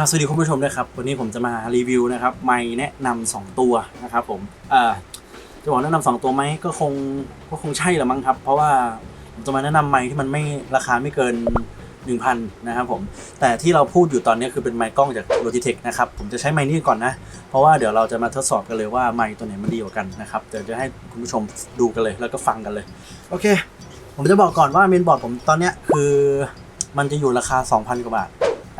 ครับสวัสดีคุณผู้ชมด้วยครับ วันนี้ผมจะมารีวิวนะครับไม้แนะนำสองตัวนะครับผมเอ่อจะบอกแนะนำสองตัวไหมก็คงก็คงใช่แหละมั้งครับ เพราะว่าผมจะมาแนะนำไม้ที่มันไม่ราคาไม่เกิน 1,000นะครับผมแต่ที่เราพูดอยู่ตอนนี้คือเป็นไมค์กล้องจาก Logitech นะครับผมจะใช้ไมค์นี้ก่อนนะ เพราะว่าเดี๋ยวเราจะมาทดสอบกันเลยว่าไมค์ตัวไหนมันดีกว่ากันนะครับเดี๋ยวจะให้คุณผู้ชมดูกันเลย แล้วก็ฟังกันเลยโอเค ผมจะบอกก่อนว่าเมนบอร์ดผมตอนนี้คือมันจะอยู่ราคา 2,000 กว่าบาท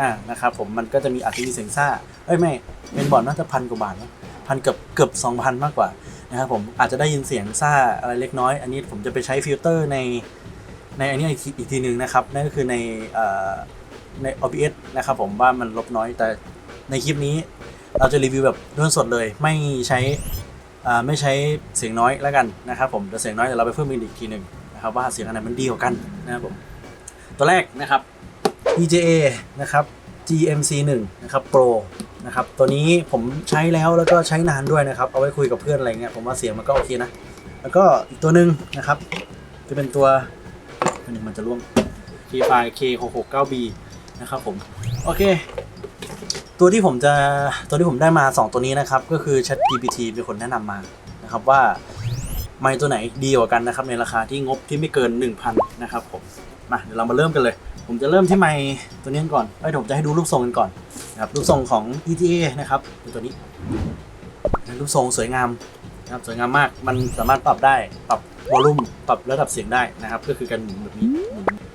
อ่านะครับผมมันก็จะมีอาจจะมีเสียงซ่าเอ้ยไม่เมนบอร์ดน่าจะพันกว่าบาทนะพันเกือบเกือบ2,000มากกว่านะครับผมอาจจะได้ยินเสียงซ่าอะไรเล็กน้อย อันนี้ผมจะไปใช้ฟิลเตอร์ในในอันนี้อีกทีหนึ่งนะครับนั่นก็คือในเอ่อใน OBS นะครับผมว่ามันลบน้อยแต่ในคลิปนี้เราจะรีวิวแบบด้วนสดเลย ไม่ใช้อ่ไม่ใช้เสียงน้อยแล้วกันนะครับผมแต่เสียงน้อยเดี๋ยวเราไปเพิ่มอีกทีหนึ่งนะครับว่าเสียงอันไหนมันดีกว่ากันนะครับผมตัวแรกนะครับ EJA นะครับ GMC 1นะครับ Pro นะครับ ตัวนี้ผมใช้แล้วแล้วก็ใช้นานด้วยนะครับ เอาไว้คุยกับเพื่อนอะไรเงี้ย ผมว่าเสียงมันก็โอเคนะ แล้วก็อีกตัวหนึ่งนะครับ จะเป็นตัวอันนี้มันจะร่วง k f i K669B นะครับผม โอเค ตัวที่ผมจะ ตัวที่ผมได้มา 2 ตัวนี้นะครับ ก็คือ ChatGPT เป็นคนแนะนำมา นะครับว่าไมค์ตัวไหนดีกว่ากันนะครับในราคาที่งบที่ไม่เกิน 1,000 นะครับผม มาเดี๋ยวเรามาเริ่มกันเลย ผมจะเริ่มที่ไมค์ตัวนี้ก่อนเอ้ผมจะให้ดูรูปทรงกันก่อนนะครับรูปทรงของ ETA นะครับเป็นตัวนี้รูปทรงสวยงามนะครับสวยงามมากมันสามารถปรับได้ปรับวอลลุ่มปรับระดับเสียงได้นะครับ ก็คือการหมุนแบบนี้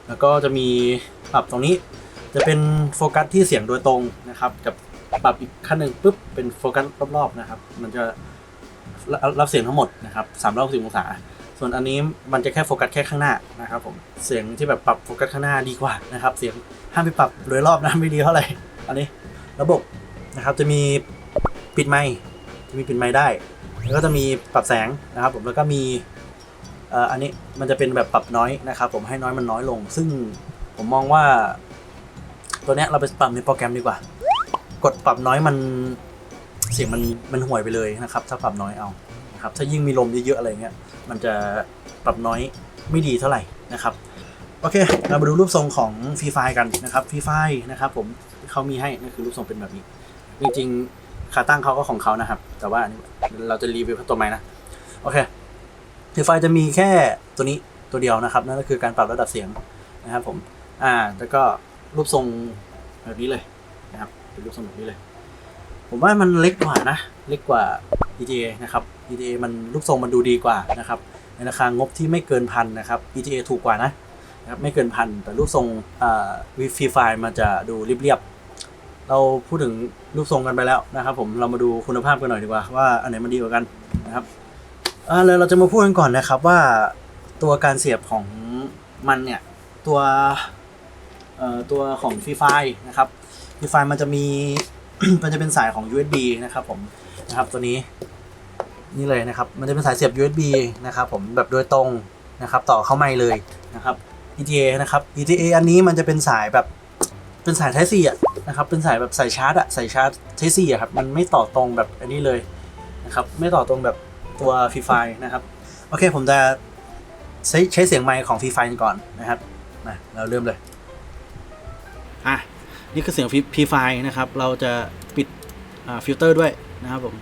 แล้วก็จะมีปรับตรงนี้ จะเป็นโฟกัสที่เสียงโดยตรงนะครับ กับปรับอีกขั้นหนึ่งปุ๊บเป็นโฟกัสรอบๆนะครับ มันจะรับเสียงทั้งหมดนะครับ360องศา ส่วนอันนี้มันจะแค่โฟกัสแค่ข้างหน้านะครับผมเสียงที่แบบปรับโฟกัสข้างหน้าดีกว่านะครับเสียงห้ามไปปรับโดยรอบนะไม่ดีเท่าไหร่อันนี้ระบบนะครับจะมีปิดไมค์จะมีปิดไมค์ได้ แล้วก็จะมีปรับแสงนะครับผมแล้วก็มีอันนี้มันจะเป็นแบบปรับน้อยนะครับผมให้น้อยมันน้อยลง ซึ่งผมมองว่า ตัวเนี้ยเราไปปรับในโปรแกรมดีกว่า กดปรับน้อยมันเสียงมันมันห่วยไปเลยนะครับ ถ้าปรับน้อยเอานะครับถ้ายิ่งมีลมเยอะๆอะไรเงี้ย มันจะปรับน้อยไม่ดีเท่าไหร่นะครับโอเค เรามาดูรูปทรงของฟรีไฟกันนะครับฟรีไฟนะครับผมเขามีให้นั่นคือรูปทรงเป็นแบบนี้ จริงๆขาตั้งเขาก็ของเขานะครับ แต่ว่าเราจะรีวิวแค่ตัวไม้นะโอเคฟรีไฟจะมีแค่ตัวนี้ตัวเดียวนะครับนั่นก็คือการปรับระดับเสียงนะครับผมอ่าแล้วก็รูปทรงแบบนี้เลยนะครับเป็นรูปทรงแบบนี้เลย ผมว่ามันเล็กกว่านะ เล็กกว่า ETA นะครับ ETA มันรูปทรงมันดูดีกว่านะครับในราคางบที่ไม่เกินพันนะครับ ETA ถูกกว่านะนะครับไม่เกินพันแต่รูปทรงวิฟีไฟมันจะดูเรียบๆเราพูดถึงรูปทรงกันไปแล้วนะครับผมเรามาดูคุณภาพกันหน่อยดีกว่าว่าอันไหนมันดีกว่ากันนะครับอ่าเลยเราจะมาพูดกันก่อนนะครับว่าตัวการเสียบของมันเนี่ยตัวตัวของฟรีไฟนะครับฟรีไฟมันจะมี มันจะเป็นสายของ USB นะครับผมนะครับตัวนี้นี่เลยนะครับ มันจะเป็นสายเสียบ USB นะครับผมแบบโดยตรงนะครับ ต่อเข้าไมค์เลยนะครับ ETA นะครับ ETA อันนี้มันจะเป็นสายแบบเป็นสาย Type C อะนะครับ เป็นสายแบบสายชาร์จอะสายชาร์จ Type C อะครับ มันไม่ต่อตรงแบบอันนี้เลยนะครับ ไม่ต่อตรงแบบตัวฟีไฟนะครับ โอเค ผมจะใช้ใช้เสียงไมค์ของฟีไฟก่อนนะครับมาเราเริ่มเลย นี่คือเสียงฟรีไฟนะครับ เราจะปิดฟิลเตอร์ด้วยนะครับผม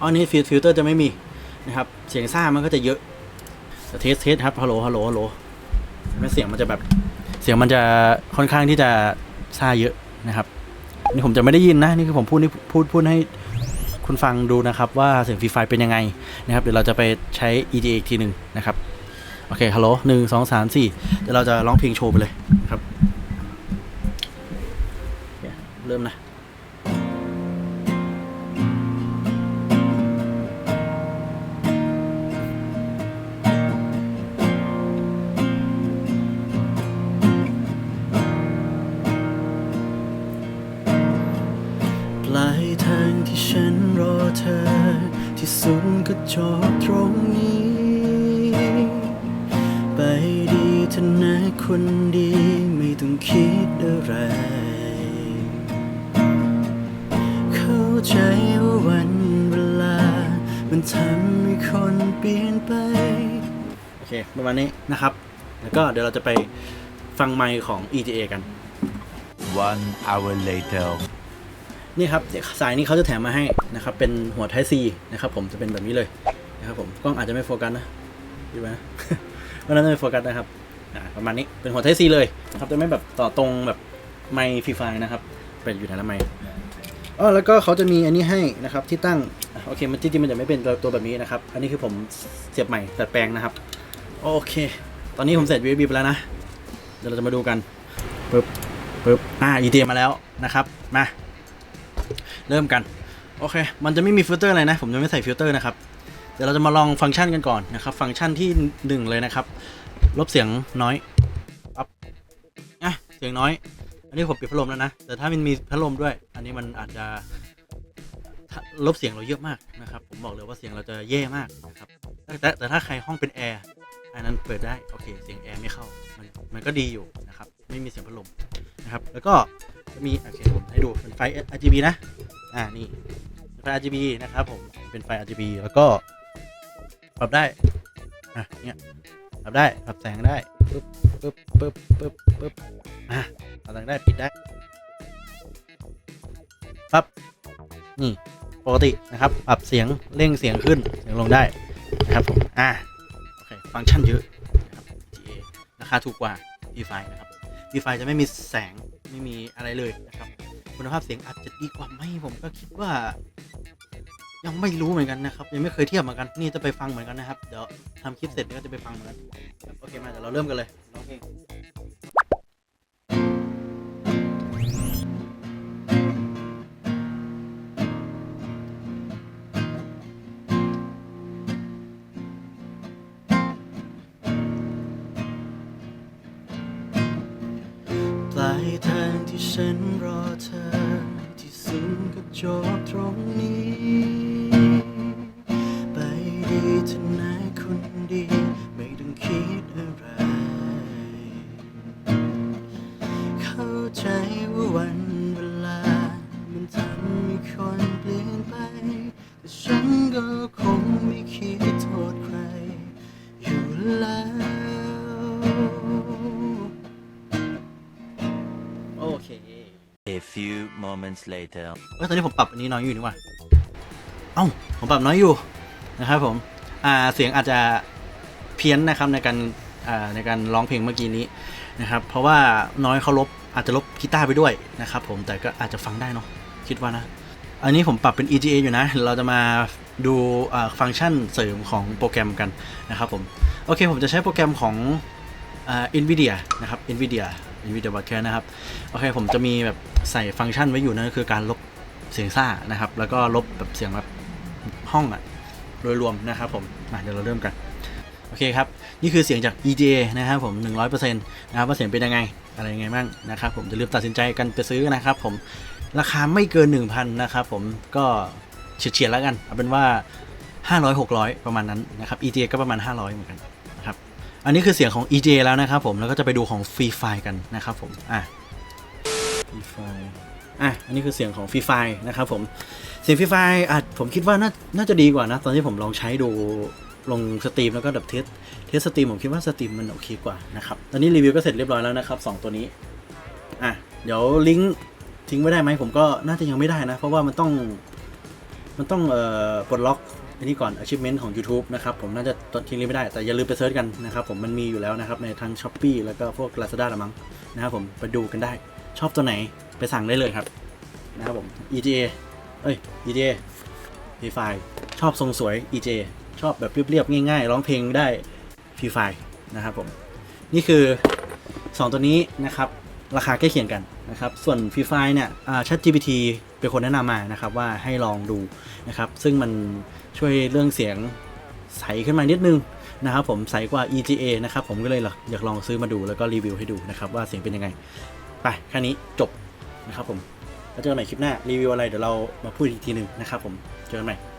อันนี้ฟิลเตอร์จะไม่มีนะครับ เสียงซ่ามันก็จะเยอะเทสเทสครับฮัลโหลฮัลโหลฮัลโหลแม้เสียงมันจะแบบเสียงมันจะค่อนข้างที่จะซ่าเยอะนะครับนี่ผมจะไม่ได้ยินนะนี่คือผมพูดนี่พูดพูดให้คุณฟังดูนะครับ ว่าเสียงฟรีไฟเป็นยังไงนะครับเดี๋ยวเราจะไปใช้ EDA อีกทีหนึ่งนะครับโอเคฮัลโหลหนึ่งสองสามสี่เดี๋ยวเราจะร้องเพลงโชว์ไปเลยครับ เริ่มนะปลายทางที่ฉันรอเธอ ที่สุดก็จอดตรงนี้ ไปดีเถอะนะคนดี ไม่ต้องคิดอะไร ใจว่าวันเวลา มันทำให้คนเปลี่ยนไป โอเค ประมาณนี้นะครับ แล้วก็เดี๋ยวเราจะไปฟังไมค์ของ ETA กัน One hour later. นี่ครับเดี๋ยวสายนี้เขาจะแถมมาให้นะครับ เป็นหัว Type C นะครับผมจะเป็นแบบนี้เลยนะครับผมกล้องอาจจะไม่โฟกัสนะดีไหมวันนั้นไม่โฟกัสนะครับอ่าประมาณนี้เป็นหัว Type C เลยนะครับจะไม่แบบต่อตรงแบบไมค์ฟรีไฟนะครับ เป็นอยู่ไหนละไมค์ อ๋อแล้วก็เขาจะมีอันนี้ให้นะครับที่ตั้งโอเคมันจริงๆมันจะไม่เป็นตัวแบบนี้นะครับ อันนี้คือผมเสียบใหม่ดัดแปลงนะครับ โอเค ตอนนี้ผมเสร็จ USB ไปแล้วนะ เดี๋ยวเราจะมาดูกันปึ๊บปึ๊บอ่า ETM มาแล้วนะครับมาเริ่มกันโอเค มันจะไม่มีฟิลเตอร์อะไรนะ ผมจะไม่ใส่ฟิลเตอร์นะครับ เดี๋ยวเราจะมาลองฟังก์ชันกันก่อนนะครับ ฟังก์ชันที่หนึ่งเลยนะครับ ลบเสียงน้อยปั๊บอะเสียงน้อย อันนี้ผมปิดพัดลมแล้วนะ แต่ถ้ามันมีพัดลมด้วย อันนี้มันอาจจะลบเสียงเราเยอะมากนะครับ ผมบอกเลยว่าเสียงเราจะแย่มากนะครับแต่แต่แต่ถ้าใครห้องเป็นแอร์อันนั้นเปิดได้โอเค เสียงแอร์ไม่เข้า มันมันก็ดีอยู่นะครับ ไม่มีเสียงพัดลมนะครับ แล้วก็จะมีโอเคผมให้ดูเป็นไฟ RGB นะ อ่านี่ไฟ RGB นะครับผมเป็นไฟ RGB แล้วก็ปรับได้อะเนี่ยปรับได้ปรับแสงได้ปึ๊บปึ๊บปึ๊บปึ๊บปึ๊บ อะปรังได้ปิดได้ปั๊บนี่ปกตินะครับปรับเสียงเร่งเสียงขึ้นเสียงลงได้นะครับผมอ่าโอเคฟังก์ชันเยอะนะครับ GA ราคาถูกกว่า V-Fi นะครับ V-Fi จะไม่มีแสงไม่มีอะไรเลยนะครับ คุณภาพเสียงอาจจะดีกว่าไหมผมก็คิดว่า ยังไม่รู้เหมือนกันนะครับ ยังไม่เคยเทียบเหมือนกันนี่จะไปฟังเหมือนกันนะครับ เดี๋ยวทำคลิปเสร็จก็จะไปฟังเหมือนกันโอเคมาเดี๋ยวเราเริ่มกันเลยร้องเพลง ฉันรอเธอที่สูงก็จบตรงนี้ ไปดีทนายคุณดี ไม่ต้องคิดอะไร เข้าใจว่าวัน moments later. เอ้ยตอนนี้ผมปรับอันนี้น้อยอยู่นี่ว่าเอ้าผมปรับน้อยอยู่นะครับผมอ่าเสียงอาจจะเพี้ยนนะครับในการอ่าในการร้องเพลงเมื่อกี้นี้นะครับเพราะว่าน้อยเขาลบอาจจะลบกีตาร์ไปด้วยนะครับผมแต่ก็อาจจะฟังได้เนาะคิดว่านะ อันนี้ผมปรับเป็น EGA อยู่นะ เราจะมาดูฟังก์ชันเสริมของโปรแกรมกันนะครับผม โอเคผมจะใช้โปรแกรมของอ่า NVIDIA นะครับ NVIDIA NVIDIA Broadcast นะครับ โอเค ผมจะมีแบบใส่ฟังก์ชันไว้อยู่นั่นก็คือการลบเสียงซ่านะครับ แล้วก็ลบแบบเสียงแบบห้องอะโดยรวมนะครับผมมาเดี๋ยวเราเริ่มกัน โอเคครับ นี่คือเสียงจาก EGA นะครับผม 100%นะครับว่าเสียงเป็นยังไง อะไรยังไงบ้างนะครับผมจะรีบตัดสินใจกันไปซื้อนะครับผม ราคาไม่เกิน 1,000 นะครับผม ก็เฉียดๆแล้วกัน เอาเป็นว่า 500 600 ประมาณนั้นนะครับ EGA ก็ประมาณ 500 เหมือนกัน อันนี้คือเสียงของ EGA แล้วนะครับผมแล้วก็จะไปดูของ Free Fire กันนะครับผมอะฟรีไฟอะอันนี้คือเสียงของฟรีไฟนะครับผมเสียงฟรีไฟอะผมคิดว่าน่าน่าจะดีกว่านะ ตอนที่ผมลองใช้ดูลงสตรีมแล้วก็แบบเทสเทสสตรีมผมคิดว่าสตรีมมันโอเคกว่านะครับตอนนี้รีวิวก็เสร็จเรียบร้อยแล้วนะครับสองตัวนี้อะเดี๋ยวลิงก์ทิ้งไว้ได้ไหมผมก็น่าจะยังไม่ได้นะ เพราะว่ามันต้องมันต้องเอ่อปลดล็อก อันนี้ก่อน achievement ของ YouTube นะครับผมน่าจะทิ้งลิงก์ไม่ได้แต่อย่าลืมไปเซิร์ชกันนะครับผมมันมีอยู่แล้วนะครับในทั้ง s h อ p e e แล้วก็พวก Lazada ละมั้งนะครับผมไปดูกันได้ ชอบตัวไหนไปสั่งได้เลยครับนะครับผม EGA เอ้ย EGA p f i ชอบทรงสวย EGA ชอบแบบเรียบๆง่ายๆ ร้องเพลงได้ p f i นะครับผม นี่คือ 2 ตัวนี้นะครับ ราคาใกล้เคียงกันนะครับ ส่วน f r e e f i เนี่ยอ่า ChatGPT เป็นคนแนะนำมานะครับว่าให้ลองดูนะครับ ซึ่งมันช่วยเรื่องเสียงใสขึ้นมานิดนึงนะครับผมใสกว่า EGA นะครับผมก็เลยอยากลองซื้อมาดูแล้วก็รีวิวให้ดูนะครับว่าเสียงเป็นยังไง ไปแค่นี้จบนะครับผมแล้วเจอกันใหม่คลิปหน้ารีวิวอะไรเดี๋ยวเรามาพูดอีกทีหนึ่งนะครับผมเจอกันใหม่